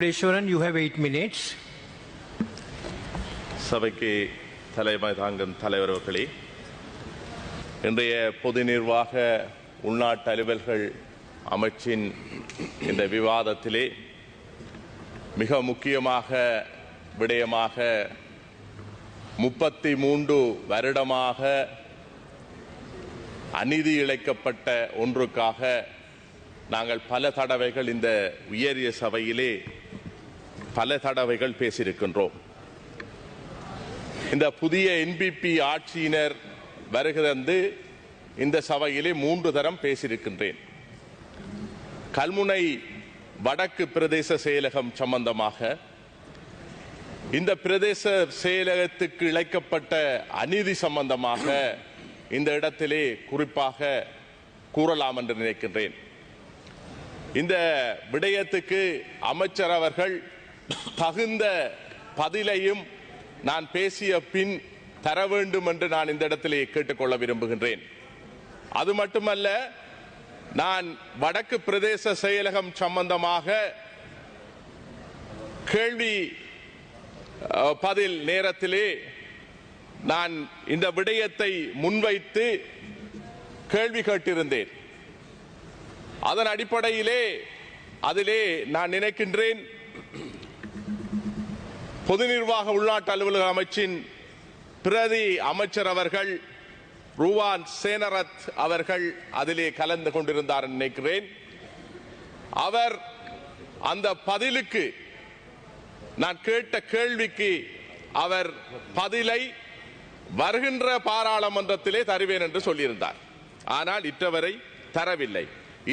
Ishwaran, you have eight minutes. சபைக்கு தலைமை தாங்கும் தலைவர் அவர்களே இன்றைய பொது நிர்வாக உள்நாட்டு அலுவல்கள் அமைச்சின் இந்த விவாதத்திலே மிக முக்கியமாக விடயமாக முப்பத்தி மூன்று வருடமாக அநீதி இழைக்கப்பட்ட ஒன்றுக்காக நாங்கள் பல தடவைகள் இந்த உயரிய சபையிலே பல தடவைகள் பேசியிருக்கின்றோம். இந்த புதிய என்பிபி ஆட்சியினர் வருகிறது இந்த சபையிலே மூன்று தரம் பேசியிருக்கின்றேன். கல்முனை வடக்கு பிரதேச செயலகம் சம்பந்தமாக இந்த பிரதேச செயலகத்துக்கு இழைக்கப்பட்ட அநீதி சம்பந்தமாக இந்த இடத்திலே குறிப்பாக கூறலாம் என்று நினைக்கின்றேன். இந்த விடயத்துக்கு அமைச்சர் அவர்கள் தகுந்த பதிலையும் நான் பேசிய பின் தர வேண்டும் என்று நான் இந்த இடத்திலே கேட்டுக்கொள்ள விரும்புகின்றேன். அது மட்டுமல்ல நான் வடக்கு பிரதேச செயலகம் சம்பந்தமாக கேள்வி பதில் நேரத்திலே நான் இந்த விடயத்தை முன்வைத்து கேள்வி கேட்டிருந்தேன். அதன் அடிப்படையிலே அதிலே நான் நினைக்கின்றேன் பொது நிர்வாக உள்நாட்டு அலுவலக அமைச்சின் பிரதி அமைச்சர் அவர்கள் ரூவான் சேனரத் அவர்கள் அதிலே கலந்து கொண்டிருந்தார் நினைக்கிறேன். அவர் அந்த பதிலுக்கு நான் கேட்ட கேள்விக்கு அவர் பதிலை வருகின்ற பாராளுமன்றத்திலே தருவேன் என்று சொல்லியிருந்தார். ஆனால் இற்றவரை தரவில்லை.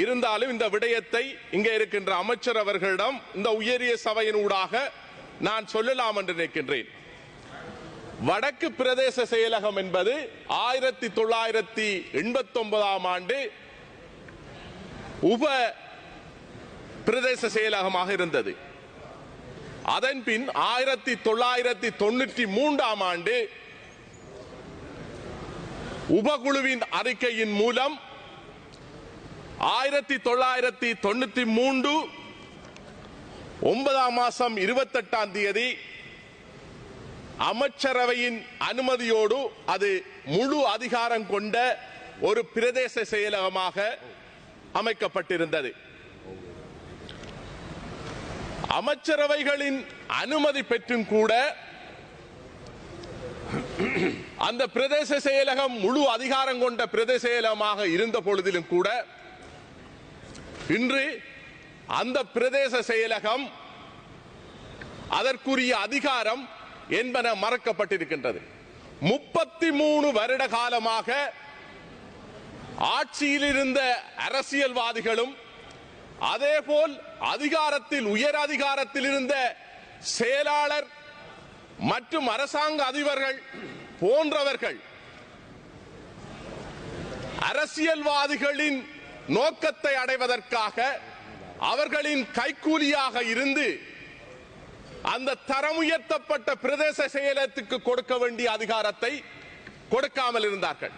இருந்தாலும் இந்த விடயத்தை இங்கே இருக்கின்ற அமைச்சர் அவர்களிடம் இந்த உயரிய சபையின் ஊடாக நான் சொல்லலாம் என்று நினைக்கின்றேன். வடக்கு பிரதேச செயலகம் என்பது ஆயிரத்தி தொள்ளாயிரத்தி எண்பத்தி ஒன்பதாம் ஆண்டு உப பிரதேச செயலகமாக இருந்தது. அதன் பின் ஆயிரத்தி தொள்ளாயிரத்தி தொண்ணூற்றி மூன்றாம் ஆண்டு உபகுழுவின் அறிக்கையின் மூலம் ஆயிரத்தி தொள்ளாயிரத்தி தொண்ணூத்தி மூன்று ஒன்பதாம் மாசம் இருபத்தெட்டாம் தேதி அமைச்சரவையின் அனுமதியோடு அது முழு அதிகாரம் கொண்ட ஒரு பிரதேச செயலகமாக அமைக்கப்பட்டிருந்தது. அமைச்சரவைகளின் அனுமதி பெற்றும் கூட அந்த பிரதேச செயலகம் முழு அதிகாரம் கொண்ட பிரதேச செயலகமாக இருந்த பொழுதிலும் கூட இன்று அந்த பிரதேச செயலகம் அதற்குரிய அதிகாரம் என்பன மறக்கப்பட்டிருக்கின்றது. முப்பத்தி மூணு வருட காலமாக ஆட்சியில் இருந்த அரசியல்வாதிகளும் அதேபோல் அதிகாரத்தில் உயர் அதிகாரத்தில் இருந்த செயலாளர் மற்றும் அரசாங்க அதிபர்கள் போன்றவர்கள் அரசியல்வாதிகளின் நோக்கத்தை அடைவதற்காக அவர்களின் கைக்கூலியாக இருந்து அந்த தரம் உயர்த்தப்பட்ட பிரதேச செயலகத்துக்கு கொடுக்க வேண்டிய அதிகாரத்தை கொடுக்காமல் இருந்தார்கள்.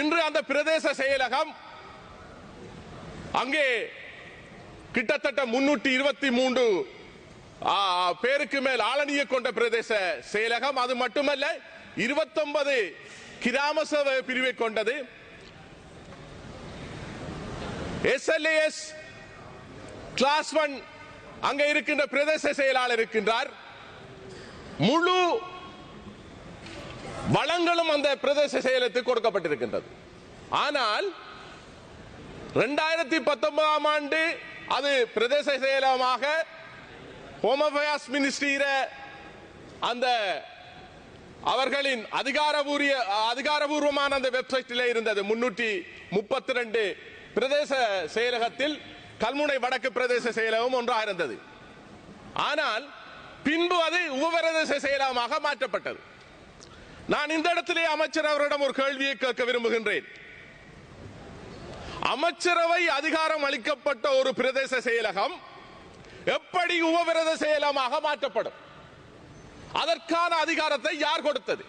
இன்று அந்த பிரதேச செயலகம் அங்கே கிட்டத்தட்ட முன்னூற்றி இருபத்தி மூன்று பேருக்கு மேல் ஆளணிய கொண்ட பிரதேச செயலகம். அது மட்டுமல்ல இருபத்தொன்பது கிராம சபை பிரிவை கொண்டது. எஸ்எல்ஏஎஸ் கிளாஸ் ஒன் அங்க இருக்கின்ற பிரதேச செயலாளர் இருக்கின்றார். முழு வளங்களும் அந்த பிரதேச செயலத்துக்கு கொடுக்கப்பட்டிருக்கின்றது. ஆனால் இரண்டாயிரத்தி பத்தொன்பதாம் ஆண்டு அது பிரதேச செயலகமாக ஹோம் அஃபேர்ஸ் மினிஸ்ட்ரியில அந்த அவர்களின் அதிகாரபூரிய அதிகாரபூர்வமான அந்த வெப்சைட்டில் இருந்தது. முன்னூற்றி முப்பத்தி ரெண்டு பிரதேச செயலகத்தில் கல்முனை வடக்கு பிரதேச செயலகம் ஒன்றாக இருந்தது ஆனால் பின்பு அது உபபிரதேச செயலகமாக மாற்றப்பட்டது. நான் இந்த இடத்திலே அமைச்சர் அவரிடம் ஒரு கேள்வியை கேட்க விரும்புகின்றேன். அமைச்சரவை அதிகாரம் அளிக்கப்பட்ட ஒரு பிரதேச செயலகம் எப்படி உபவிரத செயலகமாக மாற்றப்படும்? அதற்கான அதிகாரத்தை யார் கொடுத்தது?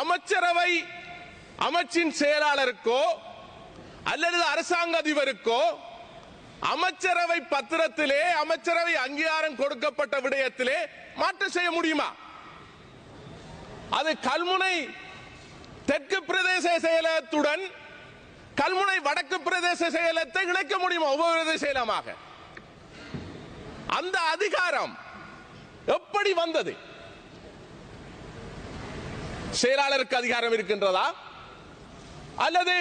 அமைச்சரவை அமைச்சின் செயலாளருக்கோ அல்லது அரசாங்க அதிபருக்கோ அமைச்சரவை பத்திரத்திலே அமைச்சரவை அங்கீகாரம் கொடுக்கப்பட்ட விடயத்திலே மாற்றம் செய்ய முடியுமா? அது கல்முனை தெற்கு பிரதேச செயலகத்துடன் கல்முனை வடக்கு பிரதேச செயலகத்தை இணைக்க முடியுமா? உபபிரதேச செயலமாக அந்த அதிகாரம் எப்படி வந்தது? செயலாளருக்கு அதிகாரம் இருக்கின்றதா? அல்லது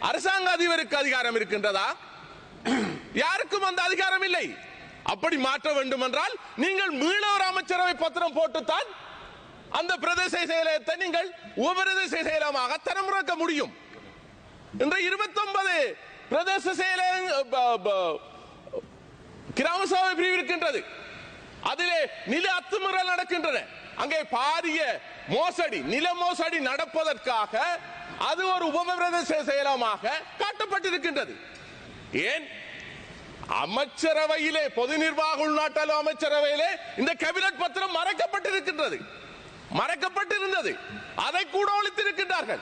அரசாங்க அதிபருக்கு அதிகாரம் இருக்கின்றதா? யாருக்கும் அந்த அதிகாரம் இல்லை. அப்படி மாற்ற வேண்டும் என்றால் நீங்கள் மீள ஒரு அமைச்சரவை பத்திரம் போட்டுத்தான் அந்த பிரதேச செயலகத்தை நீங்கள் உபபிரதேச செயலகமாக தரமுறக்க முடியும். இன்று இருபத்தி ஒன்பது பிரதேச செயலகம் கிராம சபை பிரிவு இருக்கின்றது. அதிலே நில அத்துமுறை நடக்கின்றன. அங்கே பாரிய மோசடி நில மோசடி நடப்பதற்காக அது ஒரு உபபிரதேச செயலமாக காட்டப்பட்டிருக்கின்றது. ஏன்? அமைச்சரவையிலே பொது நிர்வாக உள்நாட்டாளு அமைச்சரவையிலே இந்த கேபினட் பத்திரம் மறைக்கப்பட்டிருக்கின்றது. மறைக்கப்பட்டிருந்தது. அதை கூட ஒழித்திருக்கின்றார்கள்.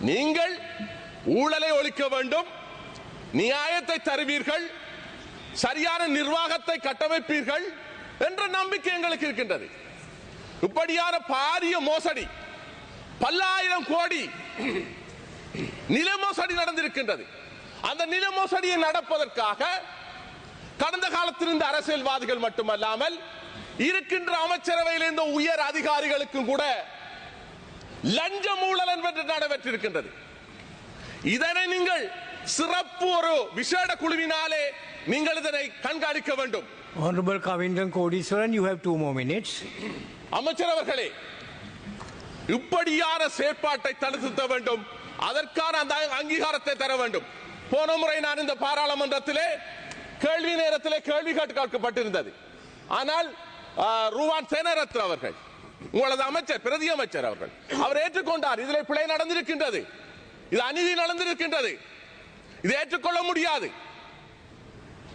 நீங்கள் ஊழலை ஒழிக்க வேண்டும் நியாயத்தை தருவீர்கள் சரியான நிர்வாகத்தை கட்டமைப்பீர்கள் என்ற நம்பிக்கை எங்களுக்கு இருக்கின்றது. இப்படியான பாரிய மோசடி பல்லாயிரம் கோடி நில மோசடி நடந்திருக்கின்றது. அந்த நில மோசடியை நடப்பதற்காக கடந்த காலத்தில் இருந்த அரசியல்வாதிகள் மட்டுமல்லாமல் இருக்கின்ற அமைச்சரவையில் இருந்த உயர் அதிகாரிகளுக்கும் கூட லஞ்சம் ஊழல் என்பது நடைபெற்றிருக்கின்றது. இதனை நீங்கள் சிறப்பு ஒரு விசேட குழுவினாலே நீங்கள் இதனை கண்காணிக்க வேண்டும். Honorable Kavindran Kodiswaran, you have two more minutes. அமைச்சர் அவர்களே இப்படியான செயற்பாட்டை தடுத்த வேண்டும். அதற்கான அந்த அங்கீகாரத்தை தர வேண்டும். போன முறை நான் இந்த பாராளுமன்றத்திலே கேள்வி நேரத்திலே கேள்வி கேட்கப்பட்டிருந்தது. ஆனால் ரூவான் சேனரத்ன அவர்கள் உங்களது அமைச்சர் பிரதி அமைச்சர் அவர்கள் அவர் ஏற்றுக்கொண்டார். இதில் பிழை நடந்திருக்கின்றது. இது அநீதி நடந்திருக்கின்றது. இதை ஏற்றுக்கொள்ள முடியாது.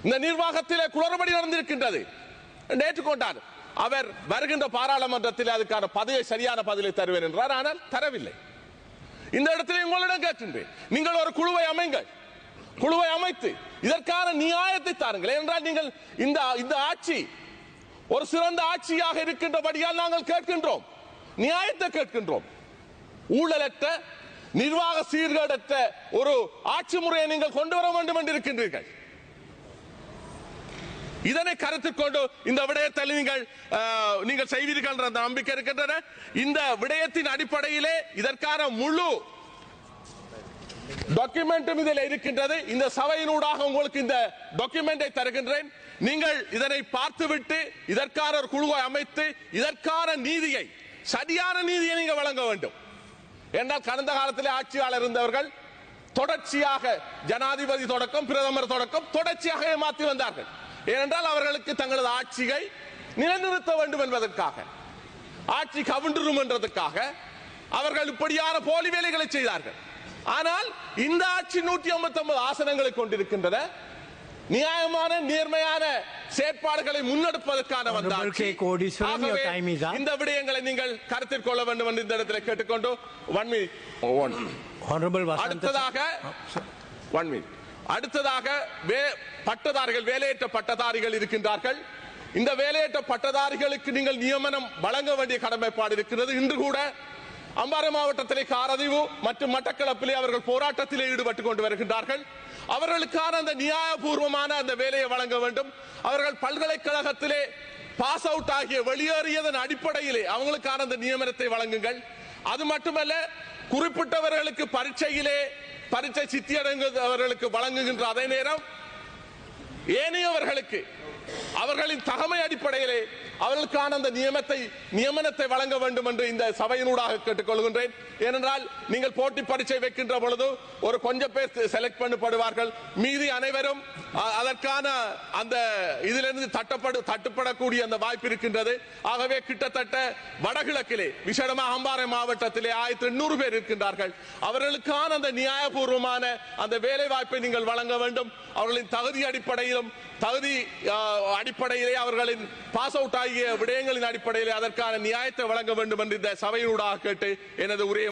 இந்த நிர்வாகத்திலே குளறுபடி நடந்திருக்கின்றது. நேற்று கொண்டார். அவர் வருகின்ற பாராளுமன்றத்தில் அதுக்கான பதிலை சரியான பதிலை தருவேன் என்றார். ஆனால் தரவில்லை. இந்த இடத்தில் உங்களிடம் கேட்கின்றேன். நீங்கள் ஒரு குழுவை அமைங்கள். குழுவை அமைத்து இதற்கான நியாயத்தை தாருங்கள். என்றால் நீங்கள் இந்த இந்த ஆட்சி ஒரு சிறந்த ஆட்சியாக இருக்கின்றபடியால் நாங்கள் கேட்கின்றோம். நியாயத்தை கேட்கின்றோம். ஊழலற்ற நிர்வாக சீர்கேடற்ற ஒரு ஆட்சி முறையை நீங்கள் கொண்டு வர வேண்டும் என்று இருக்கின்றீர்கள் இதனை கருத்தில் கொண்டு இந்த விடயத்தில் நீங்கள் நீங்கள் செய்வீர்கள் என்ற நம்பிக்கை இருக்கின்றன. இந்த விடயத்தின் அடிப்படையிலே இதற்கான முழு டாக்குமெண்ட்டும் இதில் இருக்கின்றது. இந்த சபையினூடாக உங்களுக்கு இந்த டாக்குமெண்டை தருகின்றேன். நீங்கள் இதனை பார்த்துவிட்டு இதற்கான ஒரு குழுவை அமைத்து இதற்கான நீதியை சரியான நீதியை நீங்கள் வழங்க வேண்டும். என்றால் கடந்த காலத்தில் ஆட்சியாளர் இருந்தவர்கள் தொடர்ச்சியாக ஜனாதிபதி தொடக்கம் பிரதமர் தொடக்கம் தொடர்ச்சியாக ஏமாற்றி வந்தார்கள். ஏனென்றால் அவர்களுக்கு தங்களது ஆட்சியை நிலைநிறுத்த வேண்டும் என்பதற்காக ஆட்சி கவுண்டரும் என்றதுக்காக அவர்கள் இப்படியான போலி வேலைகளை செய்தார்கள். ஆனால் இந்த ஆட்சி நூற்றி ஐம்பத்தி ஒன்பது ஆசனங்களை கொண்டிருக்கின்றன. நியாயமான நேர்மையான செயற்பாடுகளை முன்னெடுப்பதற்கான வந்த. இந்த விடயங்களை நீங்கள் கருத்தில் கொள்ள வேண்டும் என்று இந்த இடத்தில் கேட்டுக்கொண்டு ஒன் மினிட். அடுத்ததாக ஒன் மினிட் அடுத்ததாக வே- பட்டதாரிகள் வேலையற்ற பட்டதாரிகள் இருக்கின்றார்கள். இந்த வேலையற்ற பட்டதாரிகளுக்கு நீங்கள் நியமனம் வழங்க வேண்டிய கடமைப்பாடு இருக்கிறது. இன்று கூட அம்பாறை மாவட்டத்திலே காரதிவு மற்றும் மட்டக்களப்பிலே அவர்கள் போராட்டத்திலே ஈடுபட்டு கொண்டு வருகின்றார்கள். அவர்களுக்கான அந்த நியாயபூர்வமான அந்த வேலையை வழங்க வேண்டும். அவர்கள் பல்கலைக்கழகத்திலே பாஸ் அவுட் ஆகிய வெளியேறியதன் அடிப்படையிலே அவங்களுக்கான அந்த நியமனத்தை வழங்குங்கள். அது மட்டுமல்ல குறிப்பிட்டவர்களுக்கு பரீட்சையிலே பரீட்சை சித்தியடைந்தவர்களுக்கு வழங்குகின்ற அதே நேரம் ஏனையவர்களுக்கு அவர்களின் தகமை அடிப்படையிலே அவர்களுக்கான அந்த நியமத்தை நியமனத்தை வழங்க வேண்டும் என்று இந்த சபையினூடாக கேட்டுக்கொள்கின்றேன். ஏனென்றால் நீங்கள் போட்டி பரீட்சை வைக்கின்ற பொழுது ஒரு கொஞ்சம் பேர் செலக்ட் பண்ணப்படுவார்கள். மீதி அனைவரும் அதற்கான அந்த இதிலிருந்து தட்டப்படு தட்டுப்படக்கூடிய அந்த வாய்ப்பு இருக்கின்றது. ஆகவே கிட்டத்தட்ட வடகிழக்கிலே விசேடமாக அம்பாறை மாவட்டத்திலே ஆயிரத்தி எண்ணூறு பேர் இருக்கின்றார்கள். அவர்களுக்கான அந்த நியாயபூர்வமான அந்த வேலை வாய்ப்பை நீங்கள் வழங்க வேண்டும். அவர்களின் தகுதி அடிப்படையிலும் தகுதி அடிப்படையிலே அவர்களின் பாஸ் அவுட் ஆகிய விடயங்களின் அடிப்படையிலே அதற்கான நியாயத்தை வழங்க வேண்டும் என்று இந்த சபையினூடாக கேட்டு எனது உரையை